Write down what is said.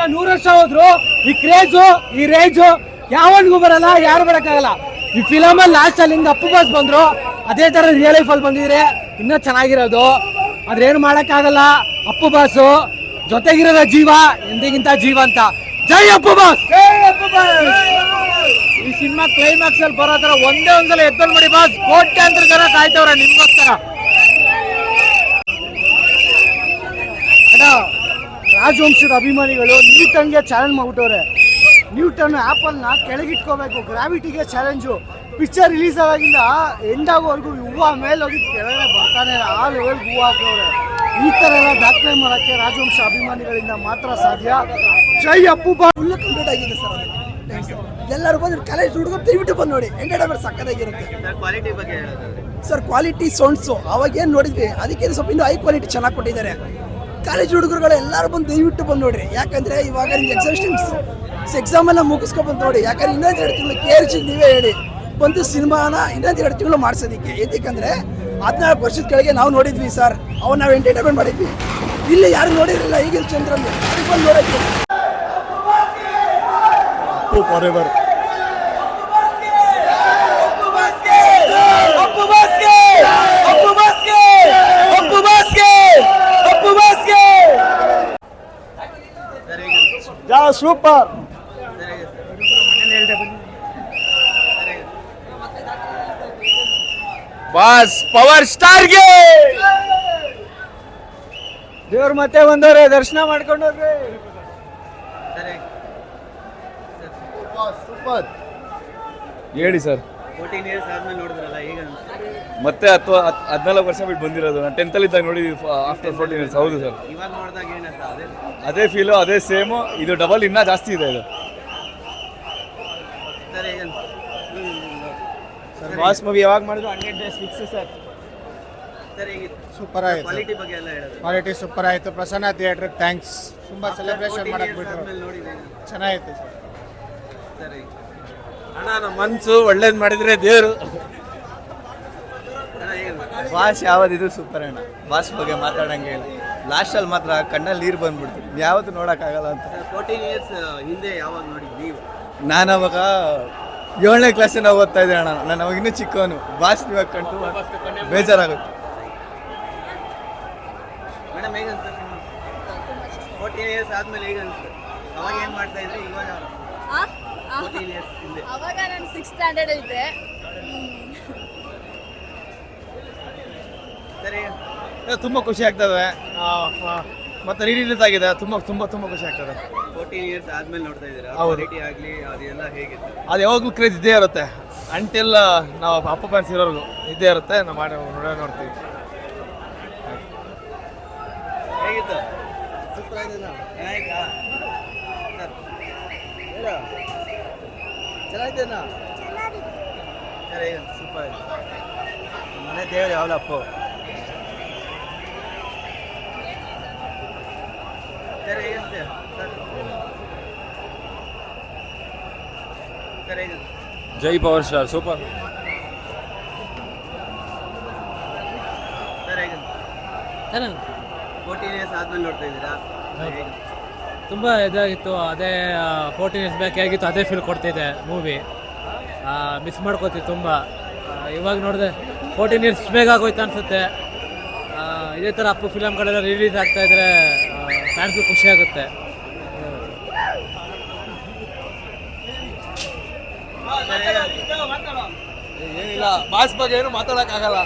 ಇನ್ನ ನೂರು ವರ್ಷ ಹೋದ್ರು ಈ ಕ್ರೇಜು ಈ ರೇಜು ಯಾವನ್ಗೂ ಬರಲ್ಲ ಯಾರು ಬರಕ್ಕಾಗಲ್ಲ. ಈ ಫಿಲಮ್ ಅಲ್ಲಿ ಲಾಸ್ಟ್ ಅಲ್ಲಿ ಹಿಂಗ್ ಅಪ್ಪು ಬಾಸ್ ಬಂದ್ರು ಅದೇ ತರ ರಿಯಲ್ ಲೈಫ್ ಅಲ್ಲಿ ಬಂದಿದ್ರೆ ಇನ್ನೂ ಚೆನ್ನಾಗಿರೋದು. ಅದ್ರೇನು ಮಾಡಕ್ಕಾಗಲ್ಲ ಅಪ್ಪು ಬಾಸು ಜೊತೆಗಿರೋದ ಜೀವ ಎಂದಿಗಿಂತ ಜೀವ ಅಂತ. ಜೈ ಅಪ್ಪು ಬಾಸ್ ಈ ಸಿನಿಮಾ ಕ್ಲೈಮ್ಯಾಕ್ಸ್ ಅಲ್ಲಿ ಬರೋ ತರ ಒಂದೇ ಒಂದ್ಸಲ ಎದ್ದಲ್ ಮಾಡಿ ಬಾಸ್ ಕೋಟ್ಯಾಂತರ ಜನ ಕಾಯ್ತವ್ರ ನಿಮ್ಗೋಸ್ಕರ ಅಣ್ಣ, ರಾಜವಂಶದ ಅಭಿಮಾನಿಗಳು ನ್ಯೂಟನ್ಗೆ ಚಾಲೆಂಜ್ ಮಾಡ್ಬಿಟ್ಟವ್ರೆ. ನ್ಯೂಟನ್ ಆ್ಯಪಲ್ನ ಕೆಳಗಿಟ್ಕೋಬೇಕು. ಗ್ರಾವಿಟಿಗೆ ಚಾಲೆಂಜು ಪಿಕ್ಚರ್ ರಿಲೀಸ್ ಆದಾಗಿಂದ ಎಂಡ್ ಆಗೋವರೆಗೂ ಹೂವು ಮೇಲೆ ಹೋಗಿ ಕೆಳಗಡೆ ಬರ್ತಾನೆ ಇಲ್ಲ. ಆ ಲೆವೆಲ್ ಹೂವು ಹಾಕೋರೆ ಈ ಥರ ಎಲ್ಲ ದಾಖಲೆ ಮಾಡೋಕ್ಕೆ ರಾಜವಂಶ ಅಭಿಮಾನಿಗಳಿಂದ ಮಾತ್ರ ಸಾಧ್ಯ. ಜೈ ಅಪ್ಪು ಬಾ ಫುಲ್ ಕಂಪ್ಲೀಟ್ ಆಗಿದೆ ಸರ್. ಎಲ್ಲರೂ ಬಂದು ಕಾಲೇಜ್ ಹುಡುಗರು ದಯವಿಟ್ಟು ಬಂದು ನೋಡಿ. ಎಂಟರ್ಟೈನ್ಮೆಂಟ್ ಸಕ್ಕತ್ತಾಗಿರುತ್ತೆ. ಕ್ವಾಲಿಟಿ ಬಗ್ಗೆ ಸರ್ ಕ್ವಾಲಿಟಿ ಸೌಂಡ್ಸು ಅವಾಗೇನು ನೋಡಿದ್ವಿ? ಅದಕ್ಕೆ ಸ್ವಲ್ಪ ಇನ್ನೂ ಹೈ ಕ್ವಾಲಿಟಿ ಚೆನ್ನಾಗಿ ಕೊಟ್ಟಿದ್ದಾರೆ. ಕಾಲೇಜ್ ಹುಡುಗರುಗಳು ಎಲ್ಲರೂ ಬಂದು ದಯವಿಟ್ಟು ಬಂದು ನೋಡ್ರಿ. ಯಾಕಂದ್ರೆ ಇವಾಗ ನಿಮ್ಗೆ ಎಕ್ಸಾಮ್ಸ್ ಸ್ಟೀಮ್ಸ್ ಎಕ್ಸಾಮ್ ಎಲ್ಲ ಮುಗಿಸ್ಕೊಬಂದು ನೋಡಿ. ಯಾಕಂದ್ರೆ ಇನ್ನೊಂದು ಎರಡು ತಿಂಗಳು ಕೆ ಆರ್ ನೀವೇ ಹೇಳಿ, ಬಂದು ಸಿನಿಮಾನ ಇನ್ನೊಂದು ಎರಡು ತಿಂಗಳು ಮಾಡಿಸೋದಕ್ಕೆ. ಏತಕ್ಕಂದ್ರೆ ಹದಿನಾಲ್ಕು ವರ್ಷದ ಕೆಳಗೆ ನಾವು ನೋಡಿದ್ವಿ ಸರ್ ಅವ್ನ ನಾವು ಎಂಟರ್ಟೈನ್ಮೆಂಟ್ ಮಾಡಿದ್ವಿ. ಇಲ್ಲಿ ಯಾರು ನೋಡಿರಲಿಲ್ಲ ಈಗಿನ ಚಂದ್ರಲ್ಲಿ ಬಂದು ಫಾರ್ ಸರ್ ಈಗ ಯಾ ಸೂಪರ್. ಬಾಸ್ ಪವರ್ ಸ್ಟಾರ್ಗೆ. ದೇವ್ರ ಮತ್ತೆ ಬಂದವ್ರೆ ದರ್ಶನ ಮಾಡ್ಕೊಂಡು ಹೋಗ್ರಿ. ಸೂಪರ್. ಹೇಳಿ ಸರ್. ಫೋರ್ಟೀನ್ ಇಯರ್ಸ್ ಆದ್ಮೇಲೆ ನೋಡಿದ್ರಲ್ಲ ಈಗ ಮತ್ತೆ ಅಥವಾ ಹದಿನಾಲ್ಕು ವರ್ಷ ಬಿಟ್ಟು ಬಂದಿರೋದು. ನಾನು ಟೆಂತಲ್ಲಿ ಇದ್ದಾಗ ನೋಡಿ ಆಫ್ಟರ್ ಫೋರ್ಟೀನ್ ಇಯರ್ಸ್ ಹೌದು ಸರ್. ಇವಾಗ ನೋಡಿದಾಗ ಏನಂತ ಅದೇ ಅದೇ ಫೀಲು ಅದೇ ಸೇಮು ಇದು ಡಬಲ್ ಇನ್ನೂ ಜಾಸ್ತಿ ಇದೆ ಇದು. ಸರ್ ಈಗ ಸರ್. ಬಾಸ್ ಮೂವಿ ಯಾವಾಗ ಮಾಡಿದ್ರು? Hundred days fix sir. Sir ಈಗ ಸೂಪರ್ ಆಯ್ತು. ಕ್ವಾಲಿಟಿ ಬಗ್ಗೆ ಎಲ್ಲ ಹೇಳೋದು. ಕ್ವಾಲಿಟಿ ಸೂಪರ್ ಆಯಿತು. ಪ್ರಸನ್ನ ಥಿಯೇಟರ್ ಥ್ಯಾಂಕ್ಸ್ ತುಂಬ ಸೆಲೆಬ್ರೇಷನ್ ಮಾಡಕ್ಕೆ ನೋಡಿದ್ದೀನಿ ಚೆನ್ನಾಗಿತ್ತು ಸರ್. ಸರಿ. ಈಗ ಅಣ್ಣ ನಮ್ಮ ಮನಸ್ಸು ಒಳ್ಳೇದು ಮಾಡಿದ್ರೆ ದೇವರು. ಬಾಸ್ ಯಾವ್ದಿದು ಸೂಪರ್ ಅಣ್ಣ. ಬಾಸ್ ಬಗ್ಗೆ ಮಾತಾಡಂಗೆ ಇಲ್ಲ. ಲಾಸ್ಟಲ್ಲಿ ಮಾತ್ರ ಕಣ್ಣಲ್ಲಿ ನೀರು ಬಂದ್ಬಿಡ್ತು. ಯಾವತ್ತು ನೋಡೋಕ್ಕಾಗಲ್ಲ ಅಂತ. ಫೋರ್ಟೀನ್ ಇಯರ್ಸ್ ಹಿಂದೆ ಯಾವಾಗ ನೋಡಿದ್ದು ನೀವು? ನಾನು ಅವಾಗ ಏಳನೇ ಕ್ಲಾಸಿನ ಓದ್ತಾ ಇದ್ದೆ ಅಣ್ಣ. ನಾನು ಅವಾಗ ಇನ್ನೂ ಚಿಕ್ಕವನು. ಬಾಸ್ ಇವಾಗ ಕಂಡು ಬೇಜಾರಾಗುತ್ತೆ. ಮೇಡಮ್ ಹೇಗೆ ಅನ್ಸುತ್ತೆ ಫೋರ್ಟೀನ್ ಇಯರ್ಸ್ ಆದಮೇಲೆ ಹೇಗೆ ಅನ್ಸುತ್ತೆ? ಅವಾಗ ಏನು ಮಾಡ್ತಾ ಇದ್ರಿ? ಇವಾಗ? ಅವಾಗ ನಾನು ಸಿಕ್ಸ್ ಸ್ಟ್ಯಾಂಡರ್ಡ್ ಇದ್ದೆ. ಸರಿ. ತುಂಬ ಖುಷಿ ಆಗ್ತದೆ. ಮತ್ತೆ ರಿಲೀಸ್ ಆಗಿದೆ. ತುಂಬ ತುಂಬ ತುಂಬ ಖುಷಿ ಆಗ್ತದೆ. ಫೋರ್ಟೀನ್ ಇಯರ್ಸ್ ಆದ್ಮೇಲೆ ನೋಡ್ತಾ ಇದ್ದೀರಾ? ಹೌದು. ಕ್ವಾಲಿಟಿ ಆಗಲಿ ಅದೆಲ್ಲ ಹೇಗಿತ್ತು? ಅದು ಯಾವಾಗಲೂ ಕ್ರೇಜ್ ಇದ್ದೇ ಇರುತ್ತೆ. ಅಂಟಿಲ್ ನಾವು ಅಪ್ಪ ಫ್ಯಾನ್ಸ್ ಇರೋರ್ಗು ಇದ್ದೇ ಇರುತ್ತೆ. ನಾವು ಮಾಡಿ ನೋಡೋ ನೋಡ್ತೀವಿ. ಹೇಗಿತ್ತು? ಸೂಪರ್ ಆಗಿದೆ ಚೆನ್ನಾಗಿದ್ದೇನಾ? ಸರ್ ಈಗ ಸೂಪರ್ ಮನೆ ದೇವ್ರು ಯಾವಲ Appu sir? ಹೇಗಂತೆ sir Jai power star super sir ಹೇಗೆ ಫೋರ್ಟೀನ್ ಇಯರ್ಸ್ ಆದ್ಮೇಲೆ ನೋಡ್ತಾ ಇದ್ದೀರಾ? ತುಂಬ ಇದಾಗಿತ್ತು. ಅದೇ ಫೋರ್ಟೀನ್ ಇಯರ್ಸ್ ಬ್ಯಾಕ್ ಆಗಿತ್ತು, ಅದೇ ಫೀಲ್ ಕೊಡ್ತಿದೆ ಮೂವಿ ಮಿಸ್ ಮಾಡ್ಕೋತೀವಿ ತುಂಬ. ಇವಾಗ ನೋಡಿದೆ ಫೋರ್ಟೀನ್ ಇಯರ್ಸ್ ಬೇಗ ಆಗೋಯ್ತು ಅನಿಸುತ್ತೆ. ಇದೇ ಥರ ಅಪ್ಪು ಫಿಲಮ್ಗಳೆಲ್ಲ ರಿಲೀಸ್ ಆಗ್ತಾ ಇದ್ರೆ ಫ್ಯಾನ್ಸ್ಗೂ ಖುಷಿ ಆಗುತ್ತೆ. ಏನಿಲ್ಲ ಬಾಸ್ ಬಗ್ಗೆ ಏನು ಮಾತಾಡೋಕ್ಕಾಗಲ್ಲ.